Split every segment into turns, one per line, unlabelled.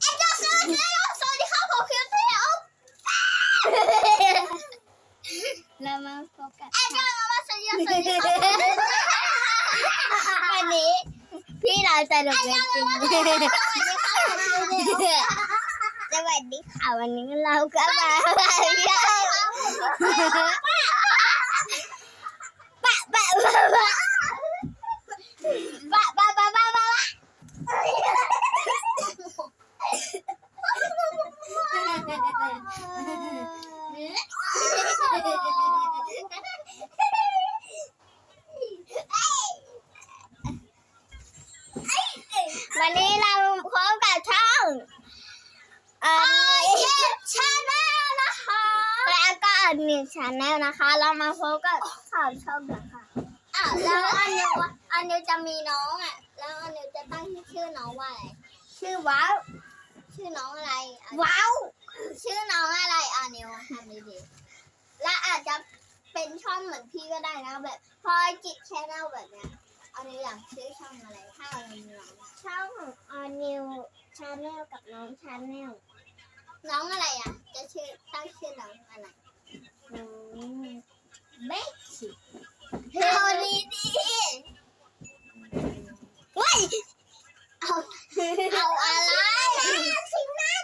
เอ็นจอสวัสดีครับสวัสดีครับผมคิวเทียว
เรามาโฟกัส
เอ็นจอมาสวัสดีสวัสดีครับ
วันนี้ พี่เราจะลงเล่นจริงสวัสดีค่ะวันนี้เราก็มาเยวปะปะปะปะปะปะปะปะปะวันนี้เราพบกับช่องเอ่อ
ชาแนลนะคะ
แล้วก็นิวชาแนลนะคะ เรามาพบกับข่าวช่องกันค่ะ
อะแล้วอันนิวอะอันนิวจะมีน้องอะ แล้วอันนิวจะตั้งชื่อน้องว่าอะไร
ชื่อว้าว
ชื่อน้องอะไรอะ
ว้าว
ชื่อน้องอะไรอะนิวทำดีๆและอาจจะเป็นช่องเหมือนพี่ก็ได้นะแบบพลอยจิตชแนลแบบเนี้ยอันนี้อยากชื่อช่องอะไรถ้าเรามีน้องอะ
ช่องออนิวชาแนลกับน้องชาแนล
น้องอะไรอะ จะชื่อตั้งชื่อน้องอะไร
น้อง
เบคเอาดีดีเว้ยเอาเอาอะไรสิ่งนั้น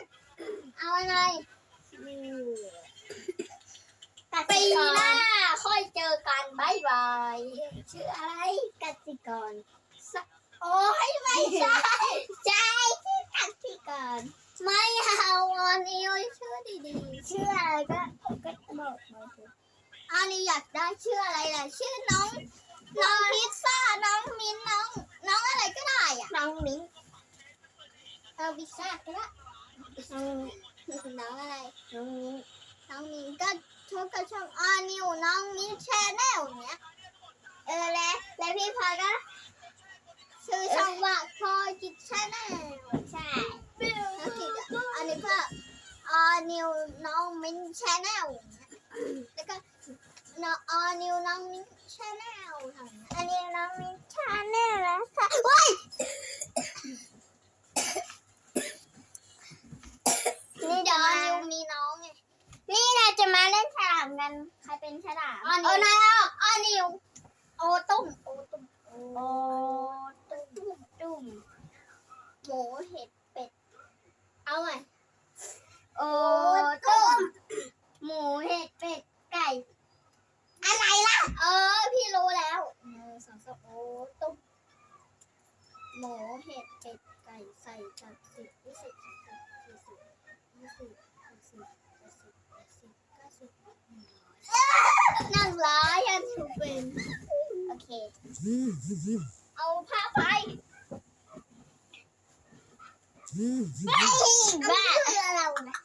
เอาอะไร
ชื่อ
ปีหน้าค่อยเจอกันบายบาย
ชื่ออะไรกสิกร
โอ้ยไม่ใช่ใช่
ชื่อกสิกร
ไม่เอาอันนี้ชื่อดี
ชื่ออะไรก็ก็บอกมาสิ
ๆอันนี้อยากได้ชื่ออะไรล่ะชื่อน้อง น้องพิซซ่าน้องมินน้อง น้องอะไรก็ได้อะ
น้องมิ้ง
เอาพิซซ่าก็ได้
น้อง
น้องอะไร
น้องมิ้ง
น้องมินก็ชอบกับช่องอานิวน้องมินแชนแนลเนี้ยเออและและพี่พลอยก็ชื่อช่องว่าพลอยจิตแชนแนล
ใช่
แล้วกิจอะอันนี้ก็อานิวน้องมินแชนแนลแล้วก็น้องอานิวน้องมินแชนแนลทำอย่างเงี้ย
อันนี้น้องมิ้งชาแนลแล้วค่ะ
เฮ้ย
นี่
เดี๋
จะ
ยวอา
มา
นิวมีน้องไง
นี่เราจะมาเล่นฉลามกัน ใครเป็นฉลาม
อานิวนายอะอานิวโอตุ้มโอตุ้ม
โอ้ตุ้มตุ้ม
หมูเห็ดเป็ด เอาไง
โอ้ตุ้มหมูเห็ดเป็ดไก่
อะไรล่ะ เออ พี่รู้แล้วหนึ่งสองสามโอ้ตุ้ม หมูเห็ดเป็ดไก่ใส่จัดสิบยี่สิบสามสิบสี่สิบยี่สิบหกสิบเจ็ดสิบแปดสิบเก้าสิบหนึ่งร้อยนั่งร้อยันถูกเป็น
โอเค
เอาผ้าไฟ
บ้า
คือะไรนะ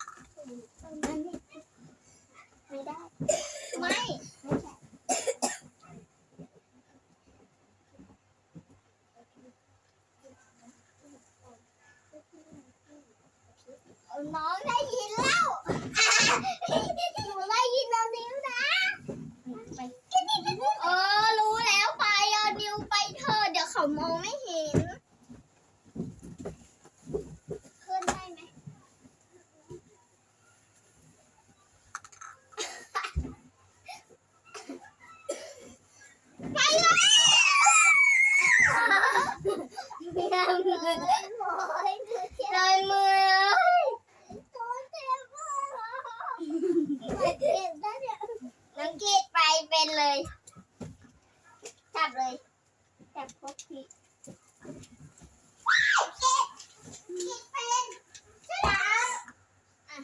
ได้
ไม่ น้องได้ยินแล้วหนูได้ยินแล้วนิ้วนะ
ไป
เออรู้แล้วไปเอานิ้วไปเถอะเดี๋ยวเขามองไม่เห็นขึ้นได้ไหมไปเลย
ไม่ได้มือ
โอ้ยโอ้ย
ลอยมือ
โอ้ยเจ็บมากเจ็บนะเนี่ย
น้องกีดไป เป็นเลย จับเลย จับพวกพี่
กินเป็นฉลามอะ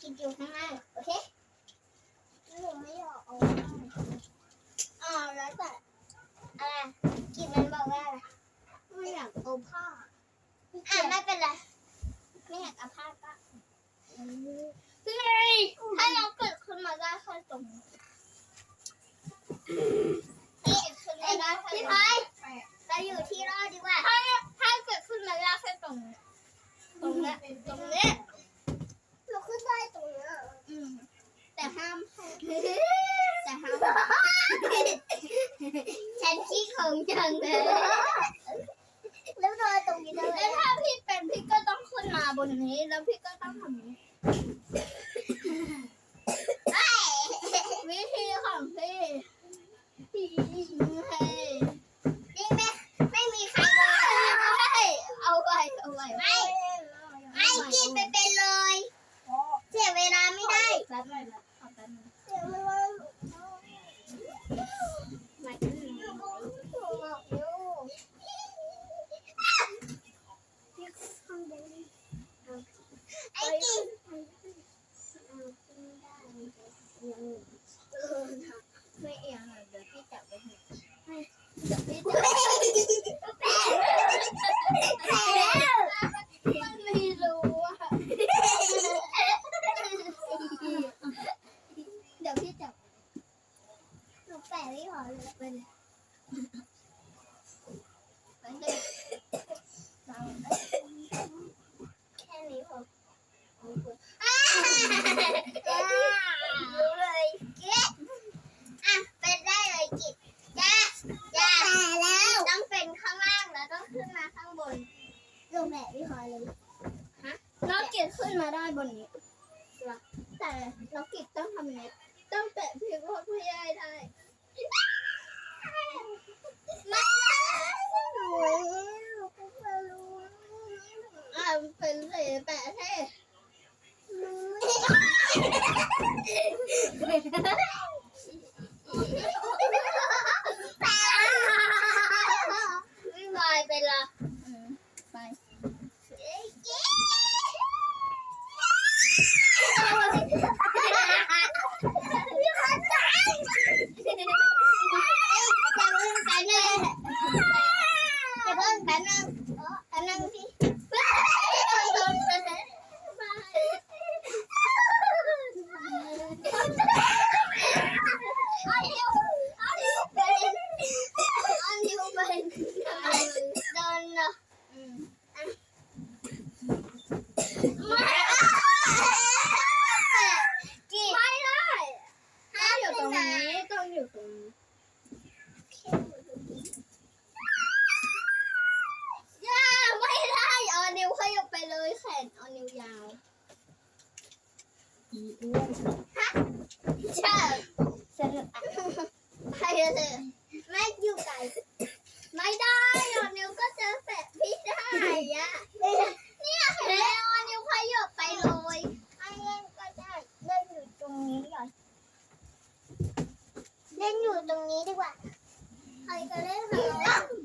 กินอยู่ข้างล่างโอเคหนูไม่อยากเอาอ่าแล้วแต่
อะไรกีดมันบอกว่าอะไร
ไม่อยากเอาผ้า
อะไม่เป็นไร
ไม่อยากเอาผ้าก็เฮ้ยถ้าน้องเกิดขึ้นมาได้แค่ตรงนี้
พี่พลอยเราอยู่ที่รอดีกว่า
ถ้าถ้าขึ้นมาลากเส้ตรงตรงนี้ตรงนี้เราขึ้นได้ตรงนี้อืมแต่ห้ามแต่ห้าม
ฉันขี้ของจังเลย
แล้วนอตรงนี้แล้วถ้าพี่เป็นพี่ก็ต้องขึ้นมาบนนี้ แล้วพี่ก็ต้องทำนี้
นี่ไม่ไม่มีใครวา
งเอาไว้เอาไว้
ไม่ไม่กินไปเป็นเลย เสียเวลาไม่ได้
แป๊บน่อแป๊บนี้
ย
ม่
กิน ล็
อ
กกิจ
ต้องทำยังไงต้อง
แปะผิวพ่อ
พ่อยายได้
ไม่รู้
อะเป็นเสแปะ
เท่ ยู่
ตร
ง
นี้าไม่ได้ออนิวขยับไปเลยแขนเอานิ้วยาวฮะใช่เสร็จแล้
ว
เล
ย
đi qua. Thôi, tôi lấy